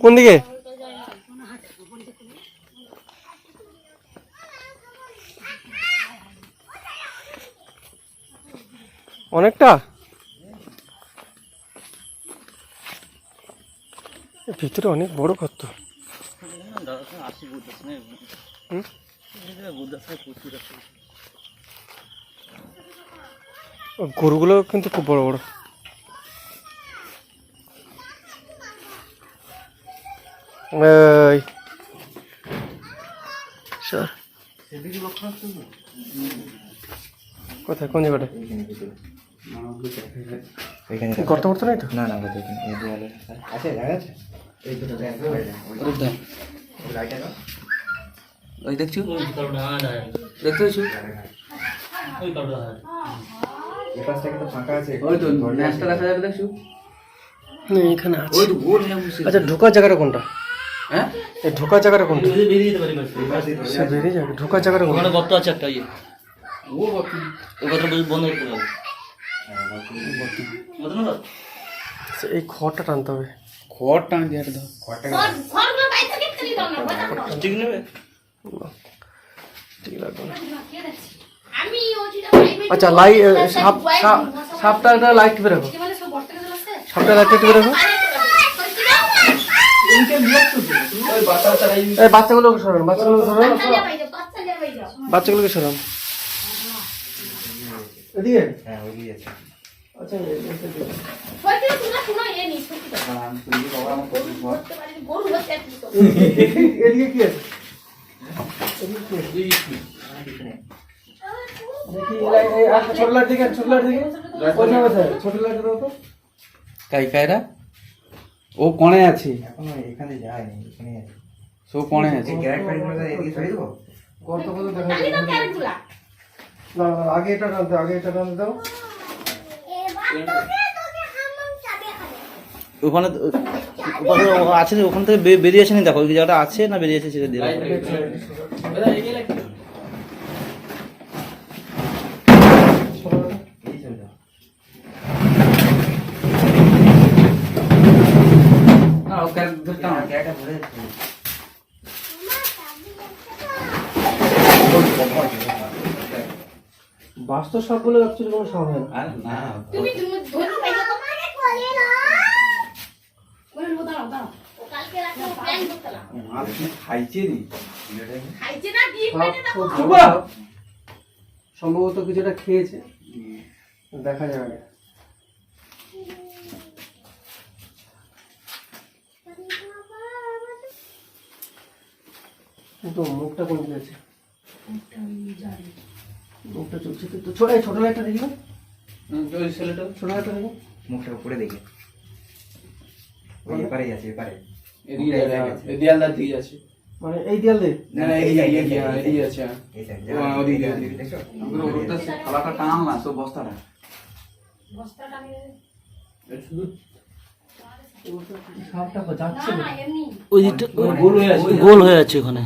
কোন দিকে অনেকটা ভিতরে অনেক বড়? ও গরুগুলো কিন্তু খুব বড় বড়। সর। কোথায়? কোন জায়গাটা? গর্ত নাই তো? না না আছে আছে? ওই দেখছ? দেখতে পাচ্ছ? এই ফাঁকা আছে ওই তো ম্যাচটা দেখা যাবে দেখছ? না, এখানে ওই তো গোল হয়ে আচ্ছা ঢোকার জায়গাটা কোনটা? হ্যাঁ? এই ঢোকার জায়গাটা কোনটা? বেরিয়ে সে বেরিয়ে যাবে। ঢোকার জায়গাটা কোনটা? ওখানে গর্ত আছে একটা ইয়ে। ও গর্তটা বন্ধ করতে হবে গর্ত না? এই খড়টা টানতে হবে। খড় টান দিয়ে দাও ঠিক নেবে? ঠিক লাগবে না। আমি ওইটা বাইরে আচ্ছা লাই সাপ সাপ- সাপটা একটা লাইট মানে আছে? সাপটা লাইট টিপে রাখো ওই বাচ্চা বাচ্চা এই বাচ্চাগুলোকে সরান বাচ্চাগুলোকে সরান। বাচ্চাগুলোকে সরান। এদিকে? হ্যাঁ ওইদিকে আচ্ছা এদিকে কি আছে? এদিকে কি? আছে? দেখি এই লাইট- এই আর ছোট লাইট দিকে ছোট লাইট দিকে কোথায় কোথায়? ছোট লাইট দাও তো কাই কাইরা? ও কোণে আছে। এখনও এখানে যায়নি এখানে আছে। সো কোণে আছে ক্যারেটগুলো এদিকে সরিয়ে দেবো কত কত দেখা খালি তো ক্যারেটগুলা না না, না, আগে এটা টানতে আগে এটা টানতে দাও ওখানে ওখানে আছে ওখান থেকে বেরিয়ে আসেনি দেখো ওই জায়গাটা আছে না বেরিয়ে এসেছে সেটা দিয়ে বলে অ্যাকচুয়ালি কোনো সাপ হয় না আর না। তুমি তুমি ধরে বাইরে তো করে না বলে লো দাঁড়াও দাঁড়াও কালকে রাতে প্ল্যান করতেলা মাছ কি খাইছে রে খাইছে না পেটে দেখো। সম্ভবত কিছুটা খেয়েছে। দেখা যাবে। না কিন্তু মুখটা কোন দিকে আছে? মুখটা চলছে। তো ছোট ছোট লাইটটা দেখি না ছেলেটা। ছোট লাইটটা দেখি মুখটা উপরে দেখে। ওই এপারেই আছে এপারে। মানে এই দেয়াল? দে না না এই এই এই আছে এই ওদিকে, ওদিকে। ওটা খালাটা টান না সব বস্তাটা। আমি শুধু ওই দিকটা গোল হয়ে আছে। ওখানে।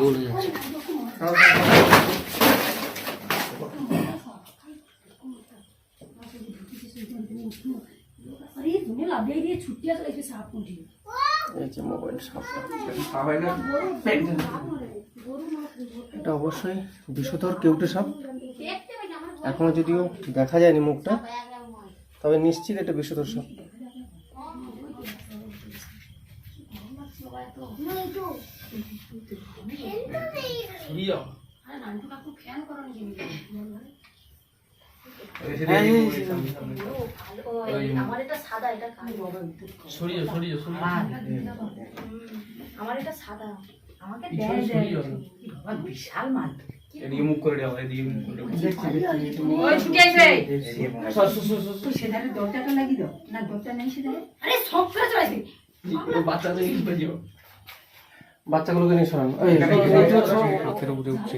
গোল হয়ে আছে। হয়ে আছে আরে তুমি দিয়ে আসলে সাপ উঠি এই যে মোবাইল সাপটা না? এটা অবশ্যই বিষধর কেউটে সাপ। এখনও যদিও দেখা যায়নি মুখটা তবে নিশ্চিত এটা বিষধর সাপ। আরে নান্টু কাকু ফ্যান করো নি আমার এটা সাদা আমাকে দেয় দেয় বিশাল মাল এদিকে মুখ করে দেওয়া এদিকে মুখ করে দেওয়া দেখছি দেখছি ওই ছুটে আসবে এদিকে তো সেধারে দরজাটা লাগিয়ে দাও না দরজা নেই সেধারে আরে সব করে চলে আসবে বাচ্চাদের কি করে যাও বাচ্চাগুলোকে নিয়ে সরান। হাতের উপরে উঠছে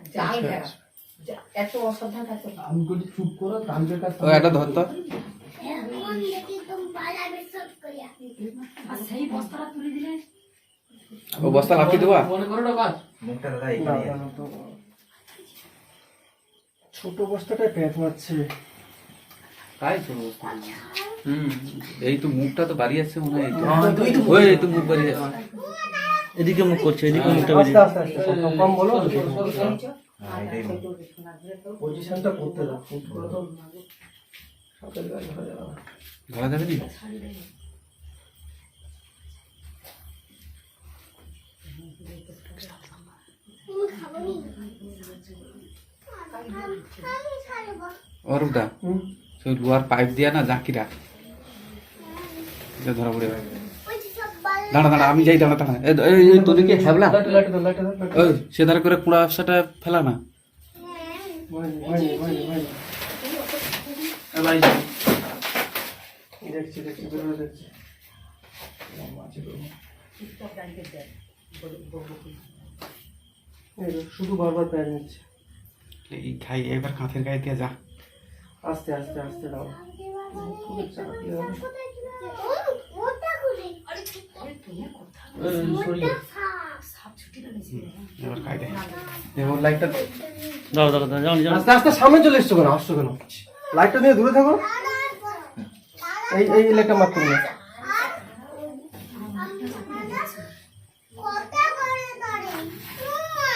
আচ্ছা, আচ্ছা। ছোট বস্তাটা পেট মারছে। তাই ছোট হম এই তো মুখটা তো বাড়ি আছে মনে হয়। তো মুখ। বাড়ি আছে। এদিকে মুখ করছে এদিকে মুখটা বেরিয়ে কম বলো পজিশনটা হ্যাঁ, করতে সেই লোয়ার পাইপ দিয়া না জাকিরা। ধরা পড়ে। দাঁড়া দাঁড়া আমি যাই দাঁড়া দাঁড়া। এই তোদেরকে হ্যাবলা ওই সে ধারে করে কুড়া ব্যবসাটা ফেলা না। শুধু বারবার প্যার নিচ্ছে। এই খাই এবার কাঁথের গায়ে দিয়ে যা। আস্তে আস্তে আস্তে দাও। আস্তে আস্তে সামনে চলে এসছো কেন? আসছো কেন? লাইটটা দিয়ে দূরে থাকো। এই এই লাইটটা মারতে না কথা করে ধরে উম্মা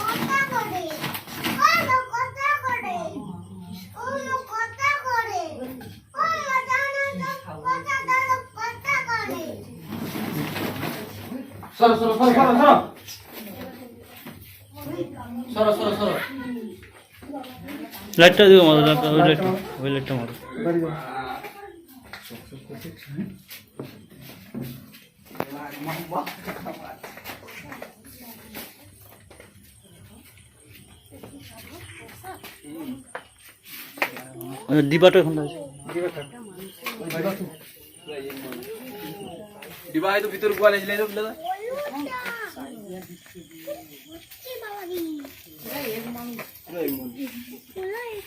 কথা করে ওলো কথা করে ওলো কথা করে ওলো জানো তো কথা দাও কথা করে সরো সরো সরো সরো সরো। সরো সরো সরো। লাইটটা দিও মারো লাইটটা ওই লাইটটা ওই লাইটটা মারো। বাড়ি যাও ওই ডিবাটা এখন আছে ডিবা হয়তো ভিতর গোয়াল যাবে দাদা।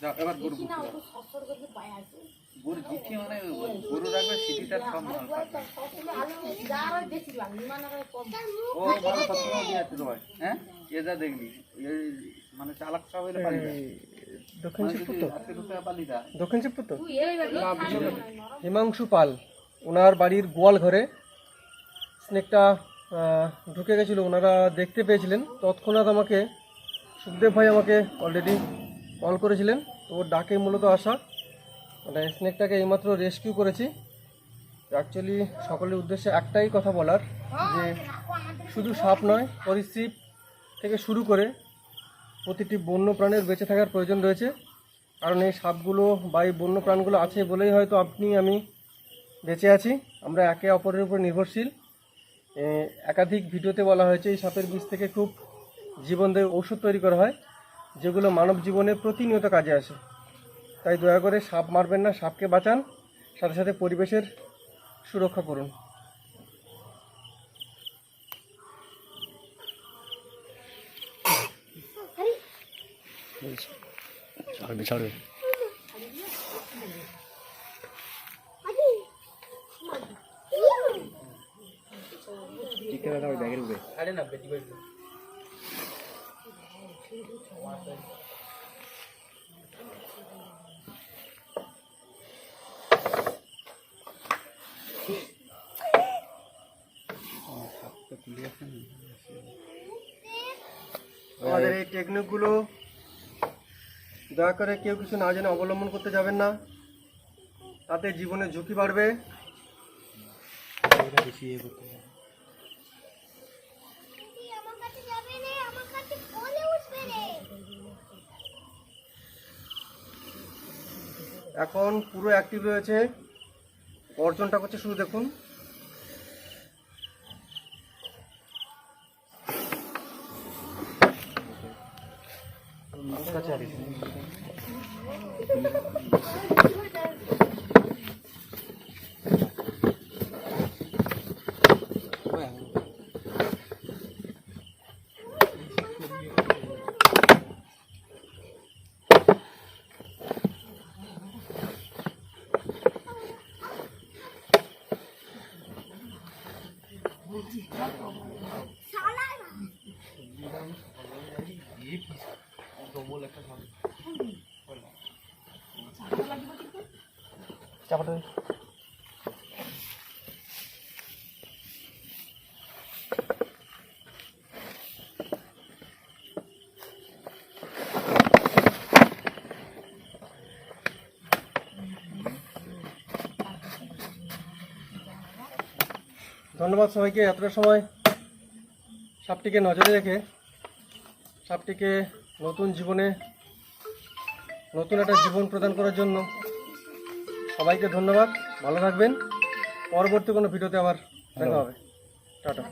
যাও এবার গরু মানে গরু রাখবে সিটিটার সব মাল ও ভালো সবসময় দিয়ে আসতে হয় হ্যাঁ? এ যা মানে চালাক সব দক্ষিণ মানে দক্ষিণ শিবপুর হিমাংশু পাল ওনার বাড়ির গোয়াল ঘরে স্নেকটা ঢুকে গেছিল। ওনারা দেখতে পেয়েছিলেন। তৎক্ষণাৎ আমাকে সুখদেব ভাই আমাকে অলরেডি কল করেছিলেন, তো ওর ডাকে মূলত আসা মানে স্নেকটাকে এইমাত্র রেস্কিউ করেছি। অ্যাকচুয়ালি সকলের উদ্দেশ্যে একটাই কথা বলার, যে শুধু সাপ নয় পরিস্থিতি থেকে শুরু করে প্রতিটি বন্য প্রাণের বেঁচে থাকার প্রয়োজন রয়েছে। কারণ এই সাপগুলো বা এই বন্য প্রাণগুলো আছে বলেই হয়তো আপনি, আমি বেঁচে আছি। আমরা একে অপরের উপর নির্ভরশীল। একাধিক ভিডিওতে বলা হয়েছে, এই সাপের বীজ থেকে খুব জীবনদায়ী ঔষধ তৈরি করা হয়। যেগুলো মানব জীবনে প্রতিনিয়ত কাজে আসে। তাই দয়া করে সাপ মারবেন না সাপকে বাঁচান সাথে সাথে পরিবেশের সুরক্ষা করুন। ছাড়বে ছাড়বে। আমাদের এই টেকনিকগুলো দয়া করে কেউ কিছু না জেনে অবলম্বন করতে যাবেন না। তাতে জীবনে ঝুঁকি বাড়বে। আমার কাছে যাবে রে আমার কাছে কোলে উঠবে রে এখন পুরো অ্যাক্টিভ রয়েছে। অর্জনটা করছে শুধু দেখুন। ধন্যবাদ সবাইকে এতটা সময় সাপটিকে নজরে রেখে সাপটিকে নতুন জীবনে নতুন একটা জীবন প্রদান করার জন্য সবাইকে ধন্যবাদ। ভালো থাকবেন। পরবর্তী কোনো ভিডিওতে আবার দেখা হবে। টাটা।